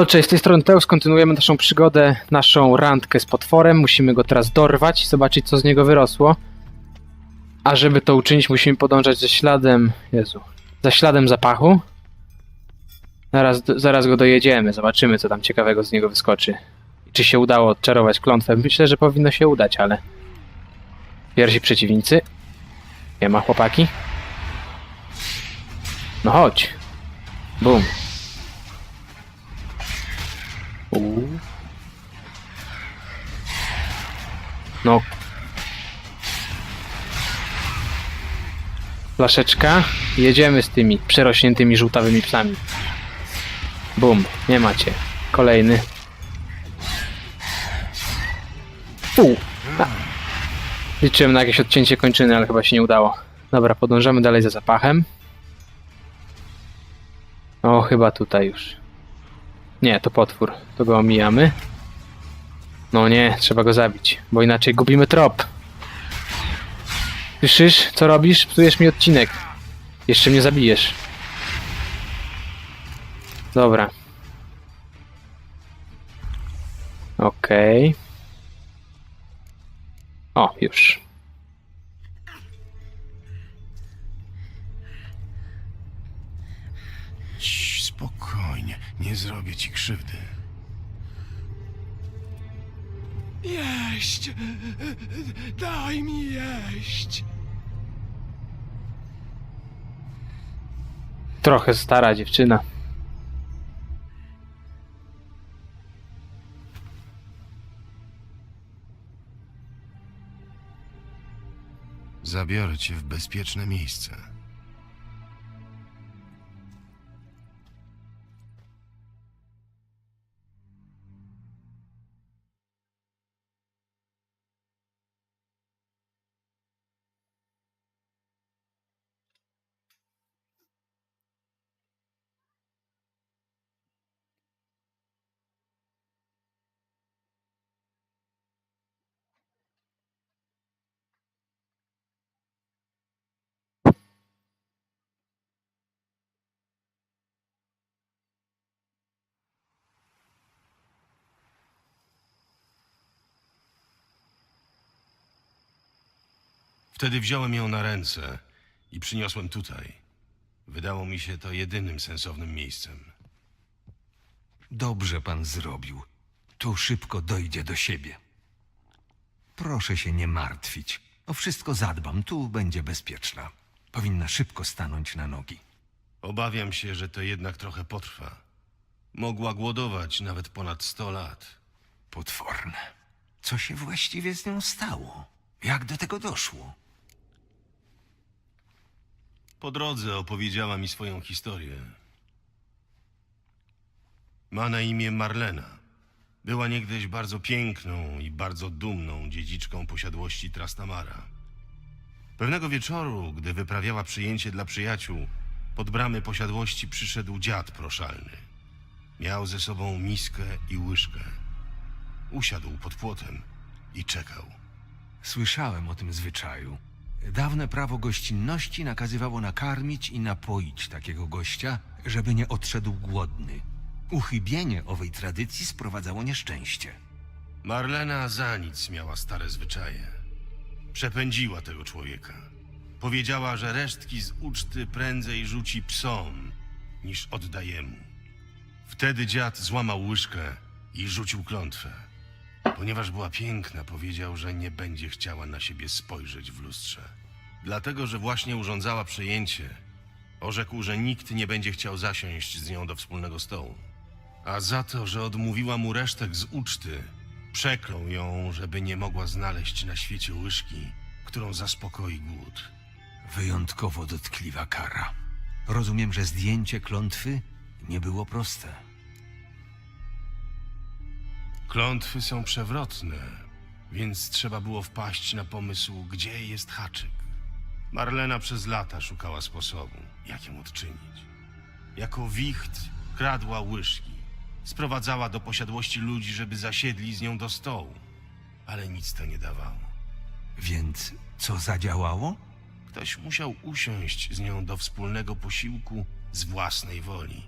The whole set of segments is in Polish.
Halo, cześć, z tej strony Teus, kontynuujemy naszą przygodę, naszą randkę z potworem. Musimy go teraz dorwać zobaczyć, co z niego wyrosło. A żeby to uczynić, musimy podążać ze śladem... Jezu... Za śladem zapachu. Zaraz, zaraz go dojedziemy, zobaczymy, co tam ciekawego z niego wyskoczy. I czy się udało odczarować klątwę. Myślę, że powinno się udać, ale... Pierwsi przeciwnicy. Nie ma chłopaki. No chodź. Bum. Uuu. No. Flaszeczka. Jedziemy z tymi przerośniętymi żółtawymi psami. Bum, nie macie. Kolejny. A. Liczyłem na jakieś odcięcie kończyny, ale chyba się nie udało. Dobra, podążamy dalej za zapachem. O, chyba tutaj już. Nie, to potwór. To go omijamy. No nie, trzeba go zabić, bo inaczej gubimy trop. Słyszysz, co robisz? Psujesz mi odcinek. Jeszcze mnie zabijesz. Dobra. Okej. O, już. Nie zrobię ci krzywdy. Jeść! Daj mi jeść! Trochę stara dziewczyna. Zabiorę cię w bezpieczne miejsce. Wtedy wziąłem ją na ręce i przyniosłem tutaj. Wydało mi się to jedynym sensownym miejscem. Dobrze pan zrobił. Tu szybko dojdzie do siebie. Proszę się nie martwić. O wszystko zadbam. Tu będzie bezpieczna. Powinna szybko stanąć na nogi. Obawiam się, że to jednak trochę potrwa. Mogła głodować nawet ponad 100 lat. Potworne. Co się właściwie z nią stało? Jak do tego doszło? Po drodze opowiedziała mi swoją historię. Ma na imię Marlena. Była niegdyś bardzo piękną i bardzo dumną dziedziczką posiadłości Trastamara. Pewnego wieczoru, gdy wyprawiała przyjęcie dla przyjaciół, pod bramy posiadłości przyszedł dziad proszalny. Miał ze sobą miskę i łyżkę. Usiadł pod płotem i czekał. Słyszałem o tym zwyczaju. Dawne prawo gościnności nakazywało nakarmić i napoić takiego gościa, żeby nie odszedł głodny. Uchybienie owej tradycji sprowadzało nieszczęście. Marlena za nic miała stare zwyczaje. Przepędziła tego człowieka. Powiedziała, że resztki z uczty prędzej rzuci psom, niż oddaje mu. Wtedy dziad złamał łyżkę i rzucił klątwę. Ponieważ była piękna, powiedział, że nie będzie chciała na siebie spojrzeć w lustrze. Dlatego, że właśnie urządzała przejęcie, orzekł, że nikt nie będzie chciał zasiąść z nią do wspólnego stołu. A za to, że odmówiła mu resztek z uczty, przeklął ją, żeby nie mogła znaleźć na świecie łyżki, którą zaspokoi głód. Wyjątkowo dotkliwa kara. Rozumiem, że zdjęcie klątwy nie było proste. Klątwy są przewrotne, więc trzeba było wpaść na pomysł, gdzie jest haczyk. Marlena przez lata szukała sposobu, jak ją odczynić. Jako wicht kradła łyżki, sprowadzała do posiadłości ludzi, żeby zasiedli z nią do stołu, ale nic to nie dawało. Więc co zadziałało? Ktoś musiał usiąść z nią do wspólnego posiłku z własnej woli.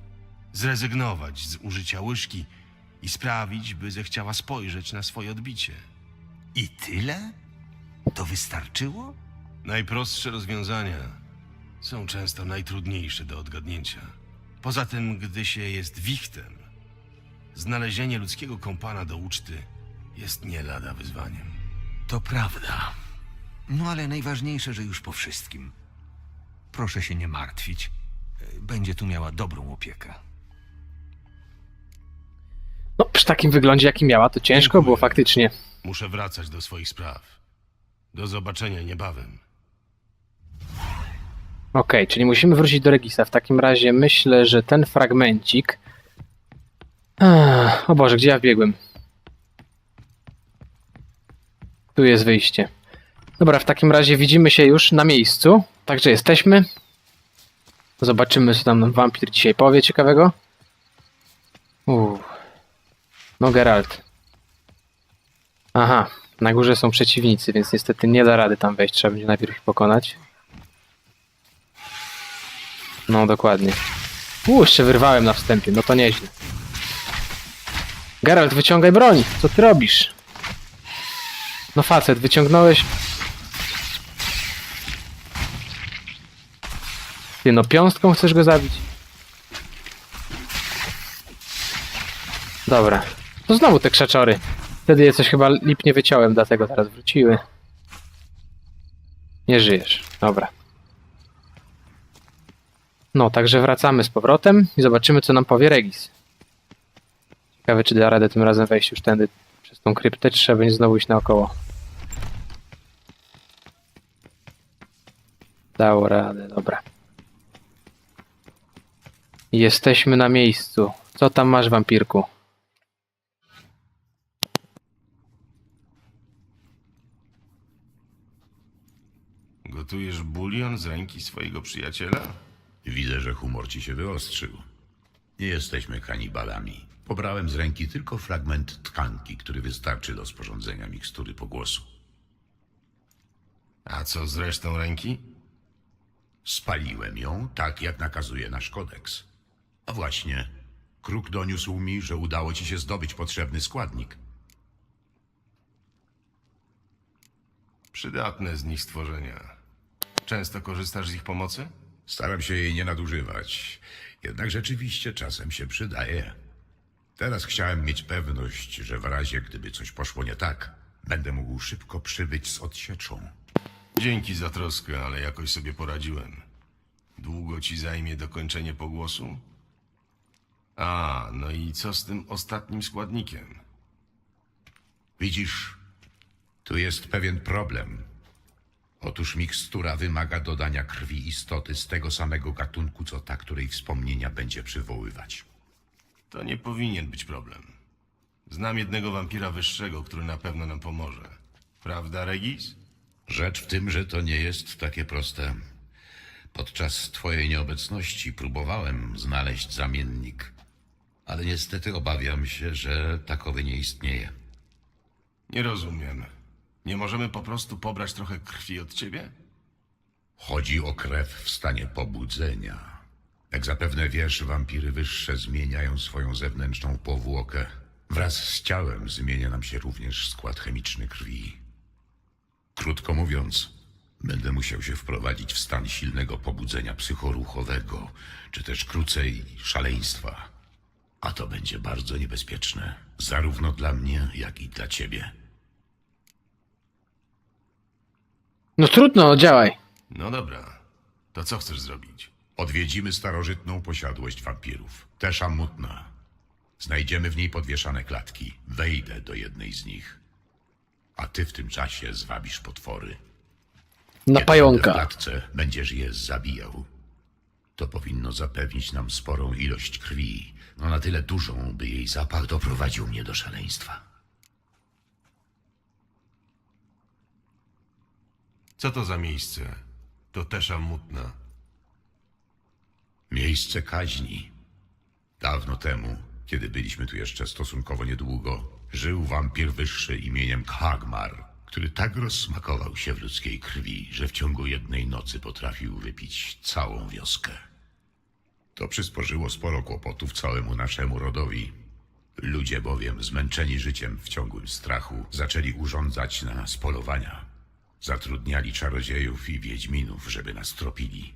zrezygnować z użycia łyżki i sprawić, by zechciała spojrzeć na swoje odbicie. I tyle? To wystarczyło? Najprostsze rozwiązania są często najtrudniejsze do odgadnięcia. Poza tym, gdy się jest wichtem, znalezienie ludzkiego kompana do uczty jest nie lada wyzwaniem. To prawda. No ale najważniejsze, że już po wszystkim. Proszę się nie martwić. Będzie tu miała dobrą opiekę. No, przy takim wyglądzie, jaki miała, to ciężko Dziękuję. było faktycznie. Muszę wracać do swoich spraw. Do zobaczenia niebawem. Okej, czyli musimy wrócić do Regisa. W takim razie myślę, że ten fragmencik. Ach, o Boże, gdzie ja wbiegłem? Tu jest wyjście. Dobra, w takim razie widzimy się już na miejscu. Także jesteśmy. Zobaczymy, co tam nam wampir dzisiaj powie ciekawego. Uuu. No, Geralt. Aha, na górze są przeciwnicy, więc niestety nie da rady tam wejść. Trzeba będzie najpierw ich pokonać. No, dokładnie. U, jeszcze wyrwałem na wstępie, no to nieźle. Geralt, wyciągaj broń! Co ty robisz? No facet, wyciągnąłeś... Ty, no piąstką chcesz go zabić? Dobra. To znowu te krzaczory. Wtedy je coś chyba lipnie wyciąłem, dlatego teraz wróciły. Nie żyjesz. Dobra. No, także wracamy z powrotem i zobaczymy, co nam powie Regis. Ciekawe, czy da radę tym razem wejść już tędy przez tą kryptę, czy trzeba będzie znowu iść naokoło. Dało radę, dobra. Jesteśmy na miejscu. Co tam masz, wampirku? Gotujesz bulion z ręki swojego przyjaciela? Widzę, że humor ci się wyostrzył. Nie jesteśmy kanibalami. Pobrałem z ręki tylko fragment tkanki, który wystarczy do sporządzenia mikstury pogłosu. A co z resztą ręki? Spaliłem ją tak, jak nakazuje nasz kodeks. A właśnie, kruk doniósł mi, że udało ci się zdobyć potrzebny składnik. Przydatne z nich stworzenia. Często korzystasz z ich pomocy? Staram się jej nie nadużywać, jednak rzeczywiście czasem się przydaje. Teraz chciałem mieć pewność, że w razie gdyby coś poszło nie tak, będę mógł szybko przybyć z odsieczą. Dzięki za troskę, ale jakoś sobie poradziłem. Długo ci zajmie dokończenie pogłosu? A, no i co z tym ostatnim składnikiem? Widzisz, tu jest pewien problem. Otóż mikstura wymaga dodania krwi istoty z tego samego gatunku, co ta, której wspomnienia będzie przywoływać. To nie powinien być problem. Znam jednego wampira wyższego, który na pewno nam pomoże. Prawda, Regis? Rzecz w tym, że to nie jest takie proste. Podczas twojej nieobecności próbowałem znaleźć zamiennik, ale niestety obawiam się, że takowy nie istnieje. Nie rozumiem. Nie możemy po prostu pobrać trochę krwi od ciebie? Chodzi o krew w stanie pobudzenia. Jak zapewne wiesz, wampiry wyższe zmieniają swoją zewnętrzną powłokę. Wraz z ciałem zmienia nam się również skład chemiczny krwi. Krótko mówiąc, będę musiał się wprowadzić w stan silnego pobudzenia psychoruchowego, czy też krócej szaleństwa. A to będzie bardzo niebezpieczne, zarówno dla mnie, jak i dla ciebie. No trudno, działaj. No dobra. To co chcesz zrobić? Odwiedzimy starożytną posiadłość wampirów. Tesza Mutna. Znajdziemy w niej podwieszane klatki. Wejdę do jednej z nich. A ty w tym czasie zwabisz potwory. Na Kiedy pająka. będę w klatce będziesz je zabijał. To powinno zapewnić nam sporą ilość krwi. No na tyle dużą, by jej zapach doprowadził mnie do szaleństwa. Co to za miejsce? To Tesza Mutna. Miejsce kaźni. Dawno temu, kiedy byliśmy tu jeszcze stosunkowo niedługo, żył wampir wyższy imieniem Khagmar, który tak rozsmakował się w ludzkiej krwi, że w ciągu jednej nocy potrafił wypić całą wioskę. To przysporzyło sporo kłopotów całemu naszemu rodowi. Ludzie bowiem, zmęczeni życiem w ciągłym strachu, zaczęli urządzać na nas polowania. Zatrudniali czarodziejów i wiedźminów, żeby nas tropili.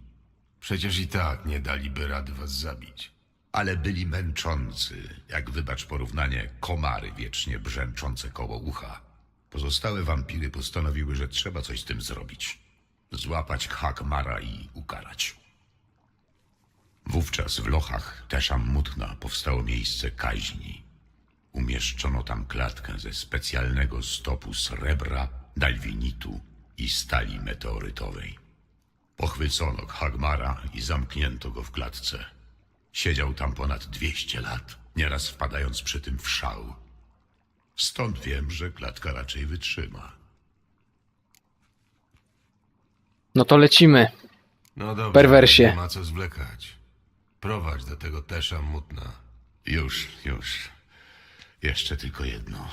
Przecież i tak nie daliby rady was zabić. Ale byli męczący, jak wybacz porównanie, komary wiecznie brzęczące koło ucha. Pozostałe wampiry postanowiły, że trzeba coś z tym zrobić. Złapać Hakmara i ukarać. Wówczas w lochach Teszam Mutna powstało miejsce kaźni. Umieszczono tam klatkę ze specjalnego stopu srebra, dalwinitu i stali meteorytowej. Pochwycono Hagmara i zamknięto go w klatce. Siedział tam ponad 200 lat, nieraz wpadając przy tym w szał. Stąd wiem, że klatka raczej wytrzyma. No to lecimy. No dobrze, Perwersie. nie ma co zwlekać. Prowadź do tego Tesza Mutna. Już, już. Jeszcze tylko jedno.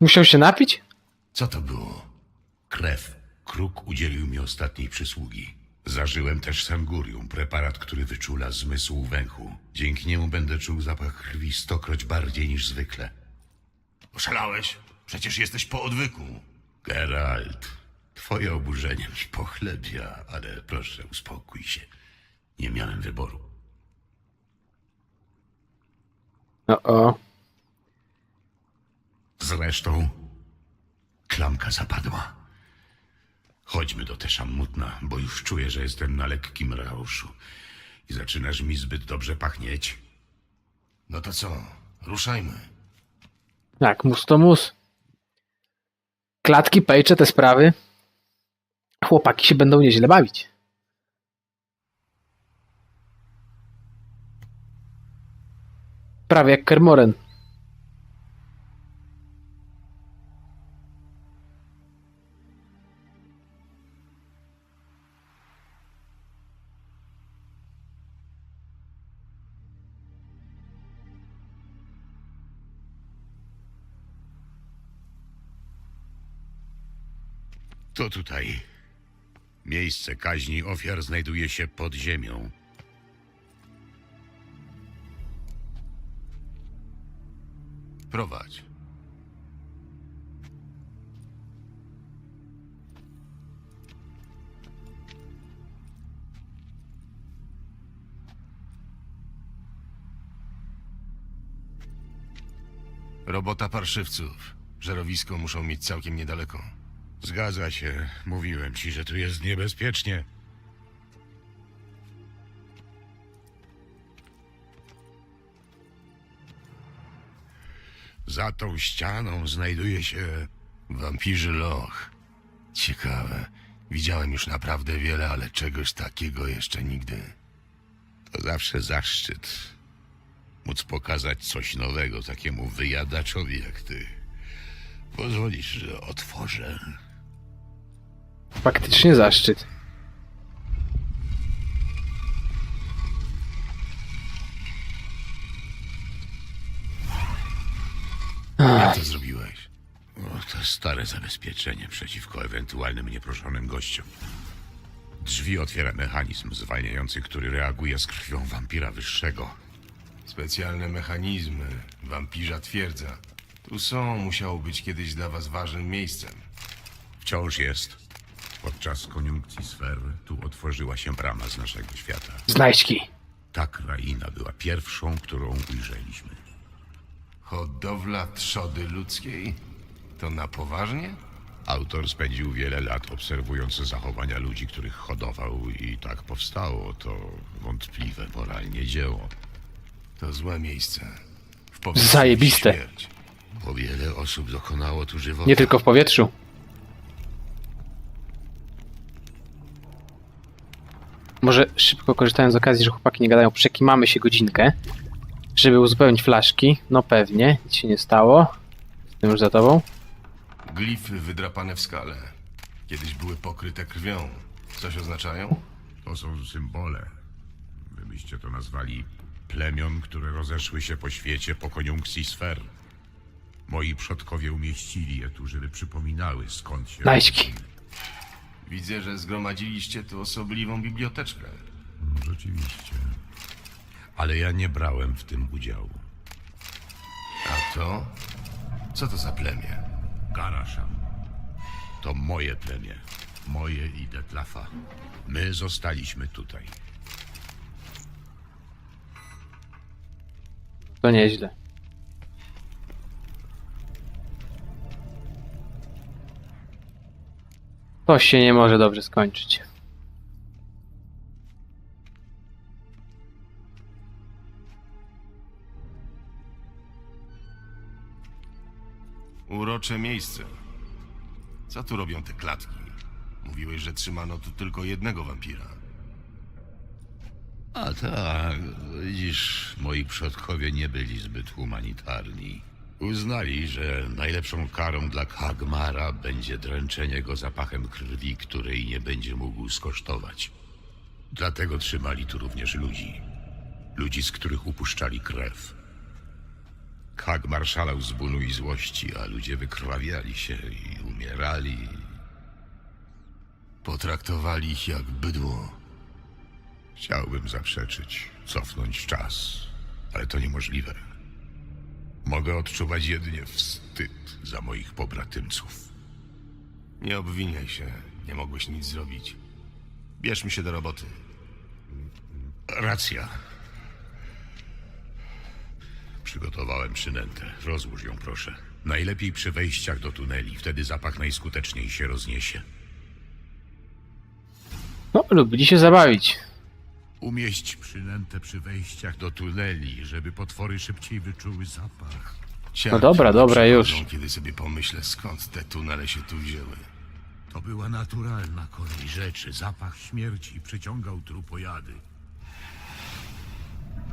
Musiał się napić? Co to było? Krew. Kruk udzielił mi ostatniej przysługi. Zażyłem też sangurium, preparat, który wyczula zmysł węchu. Dzięki niemu będę czuł zapach krwi stokroć bardziej niż zwykle. Oszalałeś? Przecież jesteś po odwyku. Geralt, twoje oburzenie mi pochlebia, ale proszę, uspokój się. Nie miałem wyboru. O, o. Zresztą klamka zapadła. Chodźmy do Teszamutna, bo już czuję, że jestem na lekkim rauszu. I zaczynasz mi zbyt dobrze pachnieć. No to co? Ruszajmy. Jak mus to mus. Klatki, pejcze, te sprawy. Chłopaki się będą nieźle bawić. Prawie jak Kermoren. To tutaj. Miejsce kaźni ofiar znajduje się pod ziemią. Prowadź. Robota parszywców. Żerowisko muszą mieć całkiem niedaleko. Zgadza się. Mówiłem ci, że tu jest niebezpiecznie. Za tą ścianą znajduje się Wampirzy Loch. Ciekawe. Widziałem już naprawdę wiele, ale czegoś takiego jeszcze nigdy. To zawsze zaszczyt. Móc pokazać coś nowego takiemu wyjadaczowi jak ty. Pozwolisz, że otworzę. Faktycznie zaszczyt. Jak to zrobiłeś? O, to stare zabezpieczenie przeciwko ewentualnym nieproszonym gościom. Drzwi otwiera mechanizm zwalniający, który reaguje z krwią wampira wyższego. Specjalne mechanizmy. Wampirza twierdza. Tu są, musiało być kiedyś dla was ważnym miejscem. Wciąż jest. Podczas koniunkcji sfer tu otworzyła się brama z naszego świata. Znajdźki. Ta kraina była pierwszą, którą ujrzeliśmy. Hodowla trzody ludzkiej? To na poważnie? Autor spędził wiele lat obserwując zachowania ludzi, których hodował i tak powstało to wątpliwe moralnie dzieło. To złe miejsce. W powietrzu Zajebiste. śmierć. Bo wiele osób dokonało tu żywota. Nie tylko w powietrzu. Może szybko korzystając z okazji, że chłopaki nie gadają, przekimamy się godzinkę, żeby uzupełnić flaszki. No pewnie, nic się nie stało. Jestem już za tobą. Glify wydrapane w skale. Kiedyś były pokryte krwią. Coś oznaczają? To są symbole. Wy byście to nazwali plemion, które rozeszły się po świecie po koniunkcji sfer. Moi przodkowie umieścili je tu, żeby przypominały skąd się... Naćki. Widzę, że zgromadziliście tu osobliwą biblioteczkę. Rzeczywiście. Ale ja nie brałem w tym udziału. A to? Co to za plemię? Karaszan. To moje plemię. Moje i Detlafa. My zostaliśmy tutaj. To nieźle. To się nie może dobrze skończyć. Urocze miejsce. Co tu robią te klatki? Mówiłeś, że trzymano tu tylko jednego wampira. A tak, widzisz, moi przodkowie nie byli zbyt humanitarni. Uznali, że najlepszą karą dla Kagmara będzie dręczenie go zapachem krwi, której nie będzie mógł skosztować. Dlatego trzymali tu również ludzi. Ludzi, z których upuszczali krew. Kagmar szalał z bólu i złości, a ludzie wykrwawiali się i umierali. Potraktowali ich jak bydło. Chciałbym zaprzeczyć, cofnąć czas, ale to niemożliwe. Mogę odczuwać jedynie wstyd za moich pobratymców. Nie obwiniaj się. Nie mogłeś nic zrobić. Bierzmy się do roboty. Racja. Przygotowałem przynętę. Rozłóż ją, proszę. Najlepiej przy wejściach do tuneli, wtedy zapach najskuteczniej się rozniesie. No, lubili się zabawić. Umieść przynętę przy wejściach do tuneli, żeby potwory szybciej wyczuły zapach. Ciarki No dobra, dobra, przychodzą, już. Kiedy sobie pomyślę, skąd te tunele się tu wzięły. To była naturalna kolej rzeczy. Zapach śmierci przyciągał trupojady.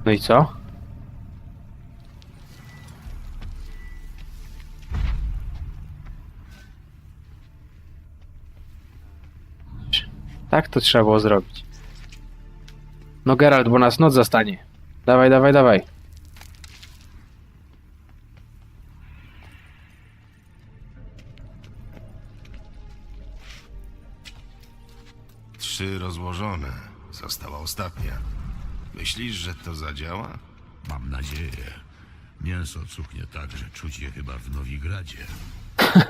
No i co? Tak to trzeba było zrobić. No Geralt, bo nas noc zastanie. Dawaj, dawaj, dawaj. Trzy rozłożone. Została ostatnia. Myślisz, że to zadziała? Mam nadzieję. Mięso cuchnie tak, że czuć je chyba w Nowigradzie.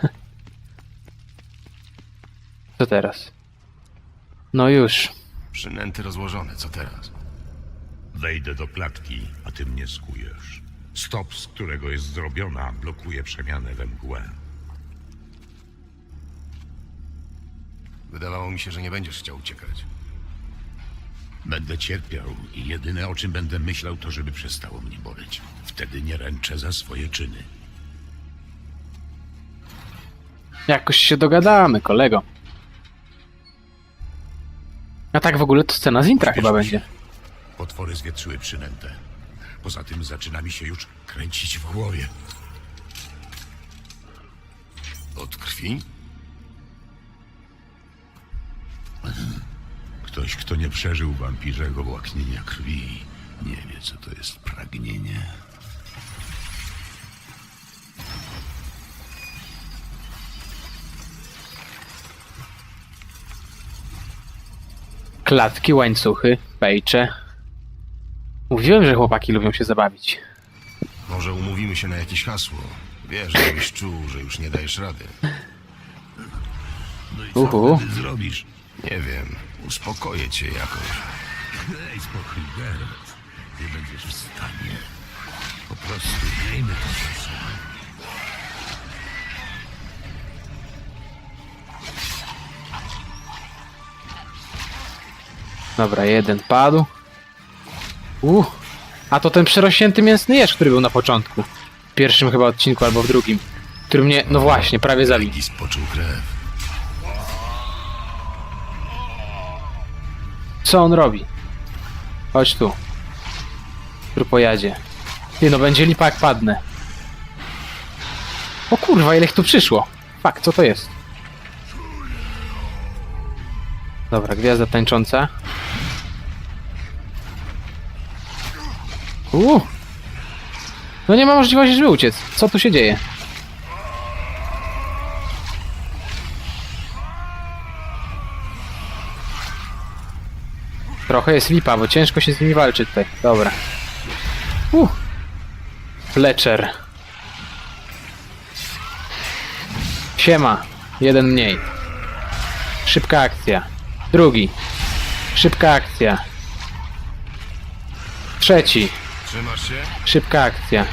Co teraz? No już. Przynęty rozłożone, co teraz? Wejdę do klatki, a ty mnie skujesz. Stop, z którego jest zrobiona, blokuje przemianę we mgłę. Wydawało mi się, że nie będziesz chciał uciekać. Będę cierpiał i jedyne o czym będę myślał, to żeby przestało mnie boleć. Wtedy nie ręczę za swoje czyny. Jakoś się dogadamy, kolego. A tak w ogóle to scena z intra chyba będzie. Potwory zwietrzyły przynętę. Poza tym zaczyna mi się już kręcić w głowie. Od krwi? Ktoś, kto nie przeżył wampirzego łaknienia krwi, nie wie, co to jest pragnienie. Klatki, łańcuchy, pejcze. Mówiłem, że chłopaki lubią się zabawić. Może umówimy się na jakieś hasło. Wiesz, żebyś czuł, że już nie dajesz rady. No i co Uhu. wtedy zrobisz? Nie wiem, uspokoję cię jakoś. Daj spokój, Geralt. Nie będziesz w stanie. Po prostu miejmy to sobą. Dobra, jeden padł. Uh, a to ten przerośnięty mięsny jeż, który był na początku. W pierwszym chyba odcinku albo w drugim. Który mnie, no właśnie, prawie zabił. Poczuł krew. Co on robi? Chodź tu. Trupojadzie. Ty no, będzie lipa jak padnę. O kurwa, ile ich tu przyszło. Fak, co to jest? Dobra, gwiazda tańcząca. Uuu. No nie ma możliwości, żeby uciec. Co tu się dzieje? Trochę jest lipa, bo ciężko się z nimi walczy tutaj. Dobra. Uh. Fletcher. Siema. Jeden mniej. Szybka akcja. Drugi. Szybka akcja. Trzeci. Trzymasz się? Szybka akcja.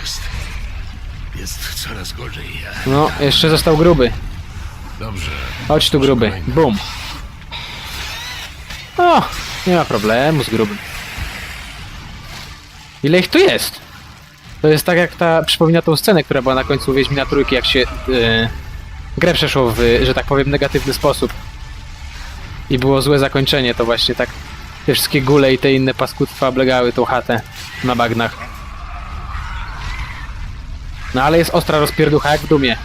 Jest coraz gorzej. No, jeszcze został gruby. Dobrze. Chodź tu gruby. Bum. O, nie ma problemu z grubym. Ile ich tu jest? To jest tak jak ta, przypomina tą scenę, która była na końcu Wiedźmina Trójki, jak się yy, grę przeszło w, że tak powiem, negatywny sposób. I było złe zakończenie, to właśnie tak te wszystkie góle i te inne paskudstwa oblegały tą chatę na bagnach. No ale jest ostra rozpierducha jak w dumie.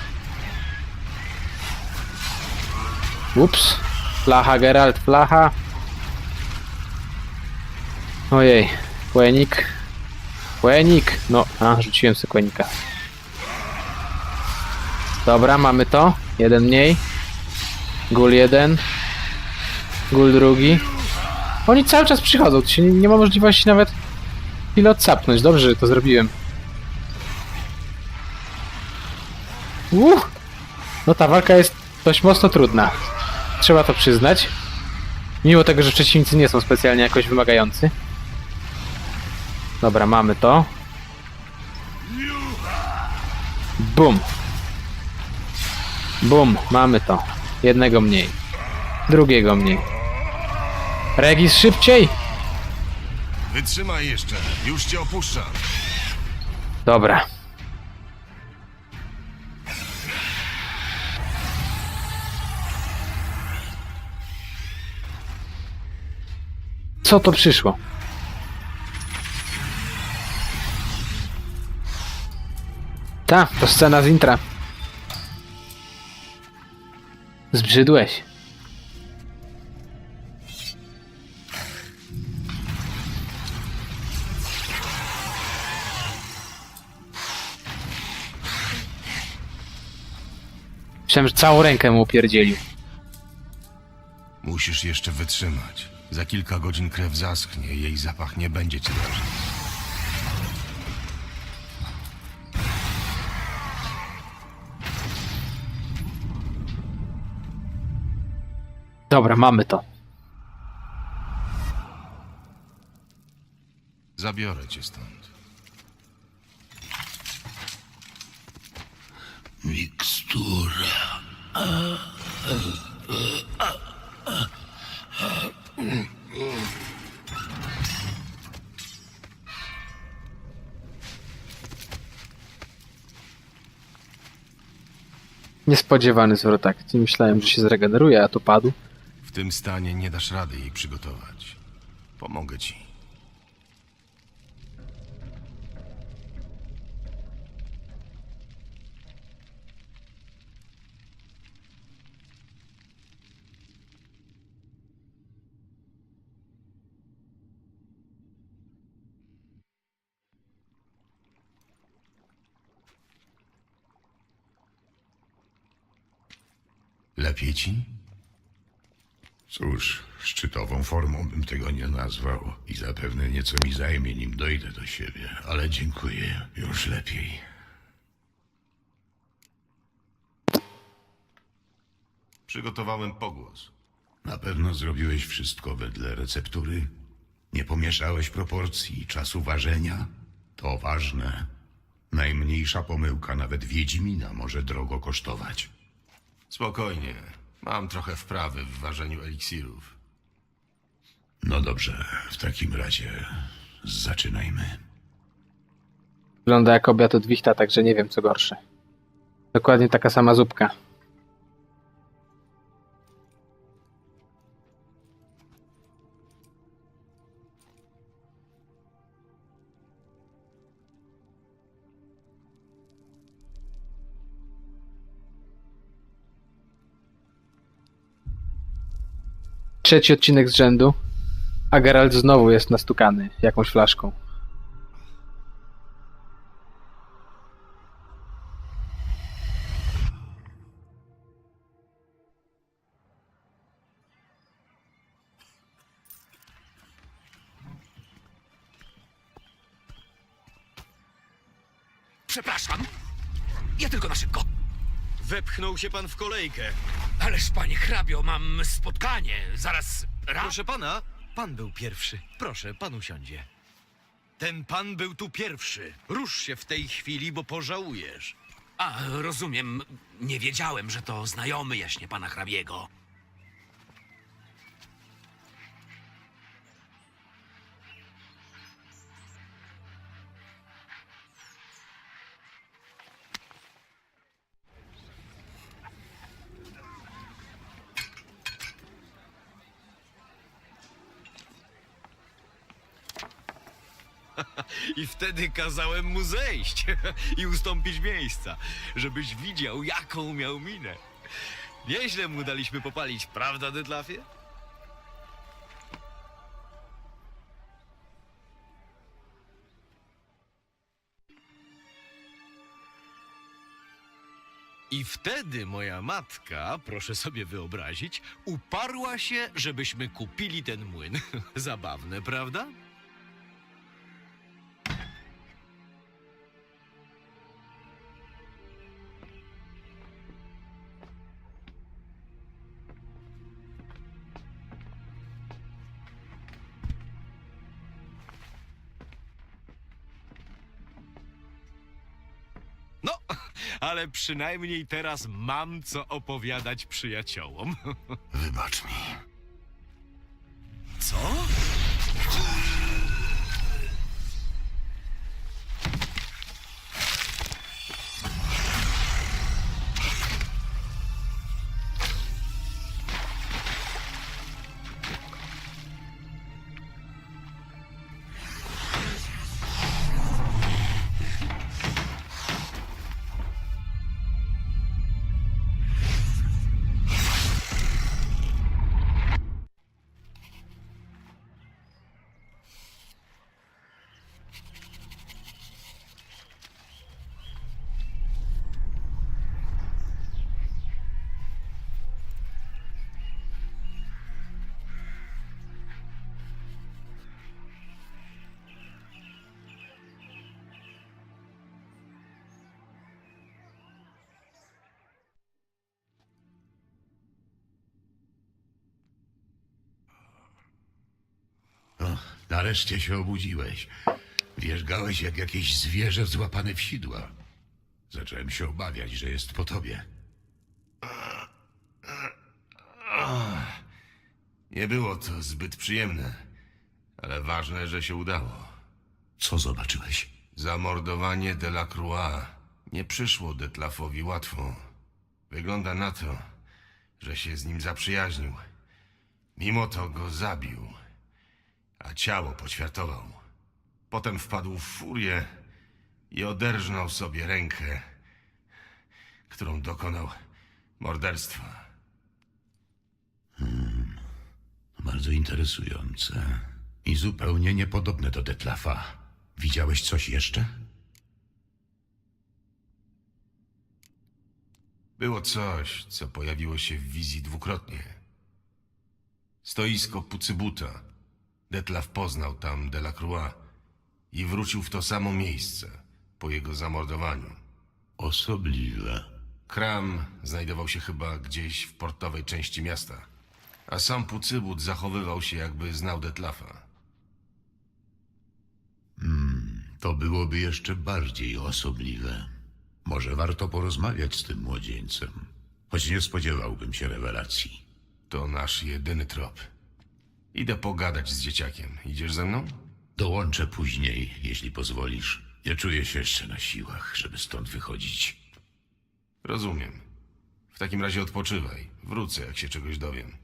Ups. Flacha, Geralt, flacha. Ojej. Kłenik. Kłenik. No, a, rzuciłem sobie kłenika. Dobra, mamy to. Jeden mniej. Gul jeden. Gul drugi. Oni cały czas przychodzą. Się nie, nie ma możliwości nawet chwilę odsapnąć. Dobrze, że to zrobiłem. No ta walka jest dość mocno trudna. Trzeba to przyznać. Mimo tego, że przeciwnicy nie są specjalnie jakoś wymagający. Dobra, mamy to. Bum. Bum, mamy to. Jednego mniej. Drugiego mniej. Regis szybciej! Wytrzymaj jeszcze. Już cię opuszczam. Dobra. Co to przyszło? Ta, to scena z intra. Zbrzydłeś. Myślałem, że całą rękę mu upierdzielił. Musisz jeszcze wytrzymać. Za kilka godzin krew zaschnie, jej zapach nie będzie cię drażnił. Dobra, mamy to. Zabiorę cię stąd. Mikstura. Niespodziewany zwrot akcji. Myślałem, że się zregeneruje, a tu padł. W tym stanie nie dasz rady jej przygotować. Pomogę ci. Lepiej ci? Cóż, szczytową formą bym tego nie nazwał i zapewne nieco mi zajmie, nim dojdę do siebie, ale dziękuję, już lepiej. Przygotowałem pogłos. Na pewno zrobiłeś wszystko wedle receptury? Nie pomieszałeś proporcji i czasu ważenia? To ważne. Najmniejsza pomyłka nawet Wiedźmina może drogo kosztować. Spokojnie. Mam trochę wprawy w ważeniu eliksirów. No dobrze, w takim razie zaczynajmy. Wygląda jak obiad od wichta, także nie wiem co gorsze. Dokładnie taka sama zupka. trzeci odcinek z rzędu, a Geralt znowu jest nastukany jakąś flaszką. Przepraszam. Ja tylko na szybko. Wepchnął się pan w kolejkę. Ależ, panie hrabio, mam spotkanie. Zaraz raz. Proszę pana, pan był pierwszy. Proszę, pan usiądzie. Ten pan był tu pierwszy. Rusz się w tej chwili, bo pożałujesz. A, rozumiem. Nie wiedziałem, że to znajomy jaśnie pana hrabiego. I wtedy kazałem mu zejść i ustąpić miejsca, żebyś widział, jaką miał minę. Nieźle mu daliśmy popalić, prawda, Detlafie? I wtedy moja matka, proszę sobie wyobrazić, uparła się, żebyśmy kupili ten młyn. Zabawne, prawda? Ale przynajmniej teraz mam co opowiadać przyjaciołom. Wybacz mi. Nareszcie się obudziłeś. Wierzgałeś jak jakieś zwierzę złapane w sidła. Zacząłem się obawiać, że jest po tobie. Nie było to zbyt przyjemne, ale ważne, że się udało. Co zobaczyłeś? Zamordowanie Delacroix nie przyszło Detlafowi łatwo. Wygląda na to, że się z nim zaprzyjaźnił. Mimo to go zabił, a ciało poćwiartował. Potem wpadł w furię i oderżnął sobie rękę, którą dokonał morderstwa. Bardzo interesujące. I zupełnie niepodobne do Detlafa. Widziałeś coś jeszcze? Było coś, co pojawiło się w wizji dwukrotnie. Stoisko Pucybuta. Detlaf poznał tam Delacroix i wrócił w to samo miejsce po jego zamordowaniu. Osobliwe. Kram znajdował się chyba gdzieś w portowej części miasta, a sam Pucybut zachowywał się jakby znał Detlafa. To byłoby jeszcze bardziej osobliwe. Może warto porozmawiać z tym młodzieńcem. Choć nie spodziewałbym się rewelacji. To nasz jedyny trop. Idę pogadać z dzieciakiem. Idziesz ze mną? Dołączę później, jeśli pozwolisz. Nie czuję się jeszcze na siłach, żeby stąd wychodzić. Rozumiem. W takim razie odpoczywaj. Wrócę, jak się czegoś dowiem.